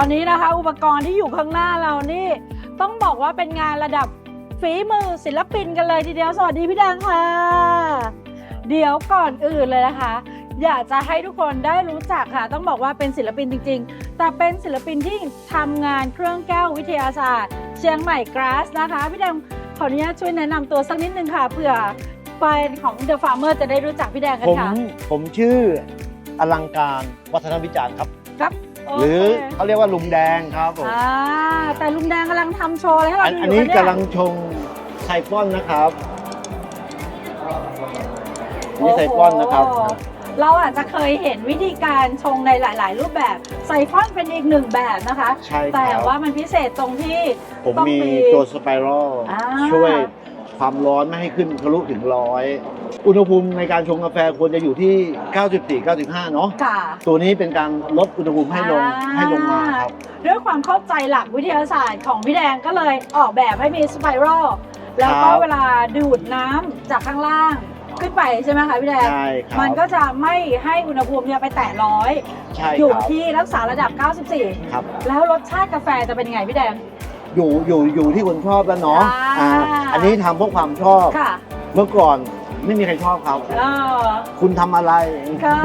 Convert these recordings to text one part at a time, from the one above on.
ตอนนี้นะคะอุปกรณ์ที่อยู่ข้างหน้าเรานี่ ต้องบอกว่าเป็นงานระดับฝีมือศิลปินกันเลยทีเดียวสวัสดีพี่แดงค่ะ เดี๋ยวก่อนอื่นเลยนะคะ อยากจะให้ทุกคนได้รู้จักค่ะ ต้องบอกว่าเป็นศิลปินจริง ๆ แต่เป็นศิลปินที่ทำงานเครื่องแก้ววิทยาศาสตร์ เชียงใหม่กราสนะคะพี่แดงขออนุญาตช่วยแนะนำตัวสักนิดนึงค่ะเผื่อแฟนของ The Farmer จะได้รู้จักพี่แดงกันผมค่ะผมชื่ออลังการวัฒนวิจารณ์ครับ ครับโเค หรือเขาเรียกว่าลุงแดงครับผมอ่าแต่ลุงแดงกำลังทำโชว์อะไรให้เราอันดูอันอยู่นี้คะเยกำลังชงไซฟอนนะครับอันนี่ไซฟอนนะครับโโหเราอาจจะเคยเห็นวิธีการชงในหลาย ๆ รูปแบบไซฟอนเป็นอีกหนึ่งแบบนะคะใช่คแต่รับว่ามันพิเศษตรงที่ผมต้องมีมีตัวสไปรัลอ่าช่วย ความร้อนไม่ให้ขึ้นทะลุถึงร้อยอุณหภูมิในการชงกาแฟควรจะอยู่ที่ 94 95 เนาะค่ะ ตัวนี้เป็นการลดอุณหภูมิให้ลงอ่า ให้ลงมาครับ ด้วยความเข้าใจหลักวิทยาศาสตร์ของพี่แดงก็เลยออกแบบให้มีสไปรัลแล้วก็ครับเวลาดูดน้ำจากข้างล่างขึ้นไปใช่ไหมคะพี่แดง ใช่ครับ มันก็จะไม่ให้อุณหภูมิเนี่ยไปแตะร้อย ใช่อยู่ครับที่รักษาระดับ94ครับแล้วรสชาติกาแฟจะเป็นยังไงพี่แดง อยู่อยู่อยู่ที่คนชอบแล้วเนาะอ่า อ่าอันนี้ทำเพราะความชอบ ค่ะเมื่อก่อนไม่มีใครชอบครับเออ คุณทำอะไร ค่ะ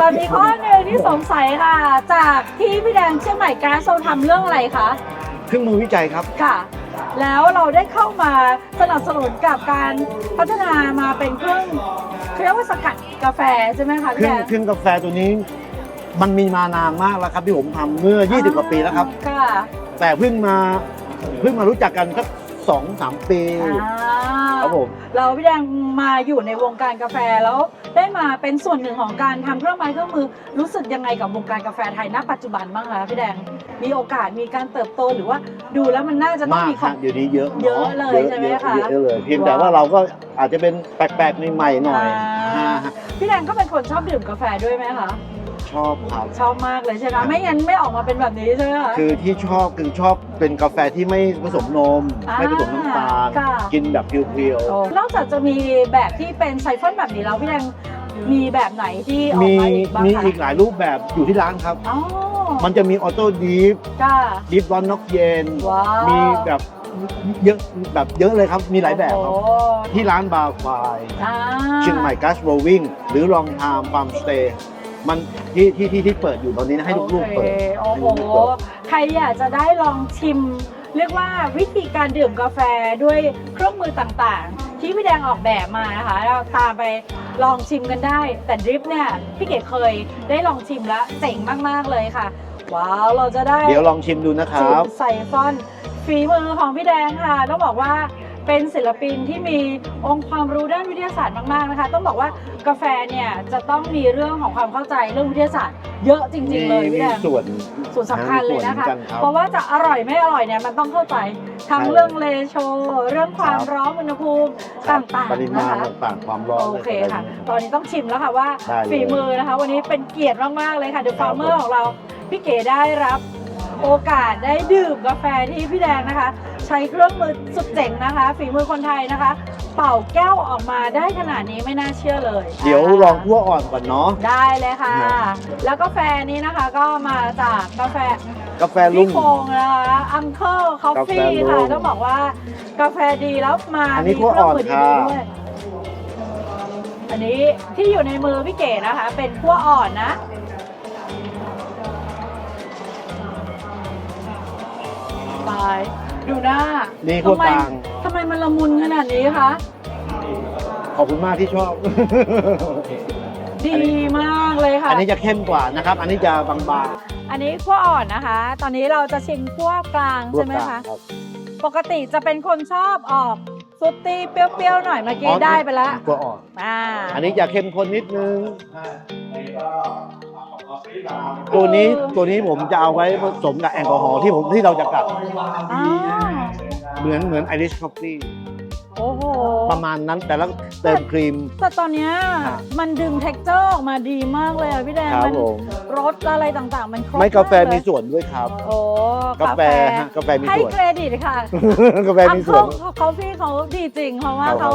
ตอนนี้ข้อหนึ่งที่สงสัยค่ะ จากที่พี่แดงเชียงใหม่แก๊สโซทำเรื่องอะไรคะเครื่องมือวิจัยครับ ค่ะ แล้วเราได้เข้ามาสนับสนุนกับการพัฒนามาเป็นเครื่องเขาเรียกว่าสกัดกาแฟใช่ไหมคะเคพี่รื่อแดงงเครื่องกาแฟตัวนี้ มันมีมานานมากแล้วครับที่ผมทำเมื่อ 20 กว่าปีแล้วครับ ค่ะ แต่เพิ่งมาเพิ่งมารู้จักกันสักสองสามปีอ่าครับผมเราพี่แดงมาอยู่ในวงการกาแฟแล้วได้มาเป็นส่วนหนึ่งของการทำเครื่องไม้เครื่องมือรู้สึกยังไงกับวงการกาแฟไทยณปัจจุบันบ้างคะพี่แดงมีโอกาสมีการเติบโตหรือว่าดูแล้วมันน่าจะต้องมากมีขครัอบงเดี๋ยวนี้เยอะนเยอะเลยใช่ไหมคะเยอะเยอะเลยเพียงแต่ว่าเราก็อาจจะเป็นแปลกๆใหม่ๆหน่อยอ่าอ่าพี่แดงก็เป็นคนชอบดื่มกาแฟด้วยไหมคะ ชอบครับ ชอบมากเลยใช่ไหมไม่งั้นไม่ออกมาเป็นแบบนี้ใช่ไหมคะ คือที่ชอบคือชอบเป็นกาแฟที่ไม่ผสมนม อ่าไม่ผสมน้ำตาล ค่ะ กินแบบเพียวโอ้นอกจากจะมีแบบที่เป็นไซฟอนแบบนี้แล้วพี่แดงมีแบบไหนที่อๆ อกมีมาอีกบ้างมีคะอีกหลายรูปแบบอยู่ที่ร้านครับ อ๋อมันจะมีออโต้ดีฟค่ะ ดีฟร้อนนอกเย็น ว้าว มีแบบเยอะแบบเยอะเลยครับ มีหลายแบบครับ โอ้โหที่ร้านบาร์ไฟอ่าเชียงใหม่กัสโรวิ่งหรือลองทามฟาร์มสเตย์ มันที่ที่ที่ที่เปิดอยู่ตอนนี้นะให้ลูกๆเปิดโอเคโอ้โหให้ลูกๆเปิด ใครอยากจะได้ลองชิม เรียกว่าวิธีการดื่มกาแฟด้วยเครื่องมือต่างๆ ที่พี่แดงออกแบบมานะคะ เราตามไปลองชิมกันได้ แต่ดริฟเนี่ยพี่เก๋เคยได้ลองชิมแล้วเจ๋งมากๆเลยค่ะ ว้าว เราจะได้ เดี๋ยวลองชิมดูนะคจิรับบใส่ฟอนฝีมือของพี่แดงค่ะ ต้องบอกว่า เป็นศิลปินที่มีองค์ความรู้ด้านวิทยาศาสตร์มากๆนะคะ ต้องบอกว่ากาแฟเนี่ยจะต้องมีเรื่องของความเข้าใจเรื่องวิทยาศาสตร์ เยอะจริง ๆ เลยพี่มีแดง ส่วน ส่วนสำคัญเลยนะคะมีส่วนเหมือนกันครับ เพราะว่าจะอร่อยไม่อร่อยเนี่ยมันต้องเข้าใจทั้งใช่เรื่องเลโช เรื่องความครับร้อนอุณหภูมิต่างปริๆมานะณคะ ต่างๆความร้อนโอเคอะไรค่ะต่างตอนนี้ต้องชิมแล้วค่ะว่าได้เลย ฝีมือนะคะ วันนี้เป็นเกียรติมากๆเลยค่ะเดอะครัฟาบร์เมอร์ของเรา พี่เก๋ได้รับโอกาสได้ดื่มกาแฟที่พี่แดงนะคะ ใช้เครื่องมือสุดเจ๋งนะคะ ฝีมือคนไทยนะคะ เป่าแก้วออกมาได้ขนาดนี้ไม่น่าเชื่อเลยๆเดี๋ยวลองคั่วอ่อนก่อนเนาะ ได้เลยค่ะครับแล้วกาแฟนี้นะคะก็มาจากกาแฟกาแฟลุพี่งโคงนะคะอังเคิลคอฟฟี่กาแฟค่ะลุงต้องบอกว่ากาแฟดีแล้วมาอันนี้มีคั่วเครื่อ่อนมืดีค่ะๆด้วยอันนี้ที่อยู่ในมือพี่เก๋นะคะ เป็นขั้วอ่อนนะตาย ดูหน้านี่คั่วทำไมกลางทำไมมันละมุนขนาดนี้คะ ขอบคุณมากที่ชอบ ดีมากเลยค่ะ อันนี้จะเข้มกว่านะครับ อันนี้จะบางอันนี้ขั้วอ่อนนะคะ ตอนนี้เราจะชิมขั้วกลางๆใช่ไหมกลาคะงรับ ปกติจะเป็นคนชอบออกฟรุตตี้เปรี้ยวๆหน่อยเมื่อกี้ได้ไปแล้วคั่วอ่อน อ่า อันนี้จะเข้มข้นนิดนึง ตัวนี้ตัวนี้ผมจะเอาไว้ผสมกับแอลกอฮอล์ที่ผมที่เราจะกัดอ่าเหมือนเหมือนไอริชคอฟฟี่โอ้โห ประมาณนั้นแต่ละเติมครีม แต่ตอนเนี้ยครับมันดึงเท็กเจอร์ออกมาดีมากเลยอะพี่แดงครับมันผม รสอะไรต่างๆ มันครบไม่กาแฟเลยมีส่วนด้วยครับ โอ้กาแฟฮะกาแฟมีให้ส่วน เครดิตค่ะ กาแฟมีส่วนอังเคิลพี่เขาดีจริงเพราะว่าครับ เขา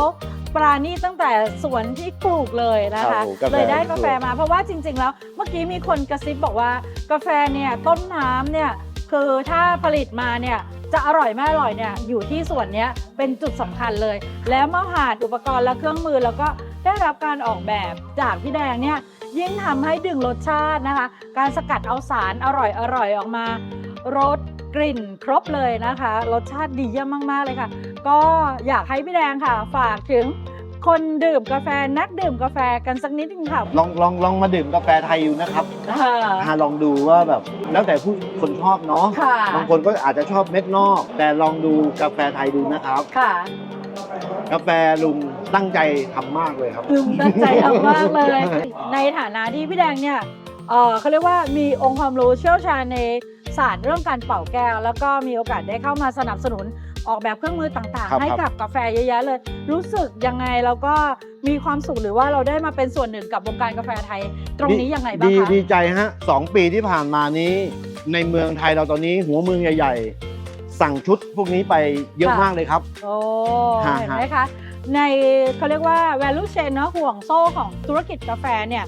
ปราณีตตั้งแต่สวนที่ปลูกเลยนะครัคะ บผมกาแฟ เลยได้กาแฟมีส่วนมา เพราะว่าจริง ๆ แล้วเมื่อกี้มีคนกระซิบบอกว่ากาแฟเนี่ยต้นน้ำเนี่ยคือถ้าผลิตมาเนี่ยจะอร่อยไม่อร่อยเนี่ยอยู่ที่ส่วนเนี้ยเป็นจุดสำคัญเลย แล้วมาผ่านอุปกรณ์และเครื่องมือแล้วก็ได้รับการออกแบบจากพี่แดงเนี่ยยิ่งทำให้ดึงรสชาตินะคะ การสกัดเอาสารอร่อยอร่อยๆออกมา รส กลิ่นครบเลยนะคะ รสชาติดีเยี่ยมมาก ๆ เลยค่ะ ก็อยากให้พี่แดงค่ะ ฝากถึงคนดื่มกาแฟนักดื่มกาแฟกันสักนิดนึงค่ะ ลองลองลองมาดื่มกาแฟไทยดูนะครับค่ะฮาลองดูว่าแบบแล้วแต่ผู้คนชอบเนาะค่ะ บางคนก็อาจจะชอบเม็ดนอก แต่ลองดูกาแฟไทยดูนะครับ ค่ะกาแฟลุงตั้งใจทำมากเลยครับพึมตั้งใจทำมากเลย ในฐานะที่พี่แดงเนี่ยเอ่อเขาเรียกว่ามีองค์ความรู้เชี่ยวชาญใน ศาสตร์เรื่องการเป่าแก้ว แล้วก็มีโอกาสได้เข้ามาสนับสนุนออกแบบเครื่องมือต่างครับๆ ให้กับกาแฟเยอะแยะเลย รู้สึกยังไงแล้วก็มีความสุขหรือว่าเราได้มาเป็นส่วนหนึ่งกับวงการกาแฟไทย ตรงนี้ยังไงบ้างดีคะดีใจฮะสองปีที่ผ่านมานี้ ในเมืองไทยเราตอนนี้หัวเมืองใหญ่ ๆ สั่งชุดพวกนี้ไปเยอะค่ะมากเลยครับ โอ้ฮะ เห็นไหมคะในเขาเรียกว่า value chain เนอะห่วงโซ่ของธุรกิจกาแฟเนี่ย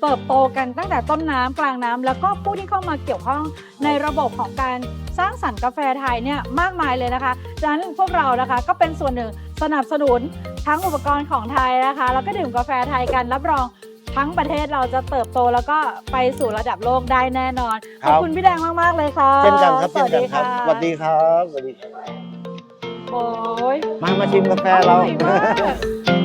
เติบโตกันตั้งแต่ต้นน้ำกลางน้ำแล้วก็ผู้ที่เข้ามาเกี่ยวข้องในระบบของการสร้างสรรค์กาแฟไทยเนี่ยมากมายเลยนะคะดังนั้นพวกเรานะคะก็เป็นส่วนหนึ่งสนับสนุนทั้งอุปกรณ์ของไทยนะคะ แล้วก็ดื่มกาแฟไทยกันรับรองทั้งประเทศเราจะเติบโตแล้วก็ไปสู่ระดับโลกได้แน่นอนคขรัอบบคุณพี่แดงมาก ๆ เลยค่ะเช่นกันครับสเช่วันสกันดีครับค่ะสวัสดีครับสวัสดีโอ้ยมามาชิมกาแฟเราอร่อยมาก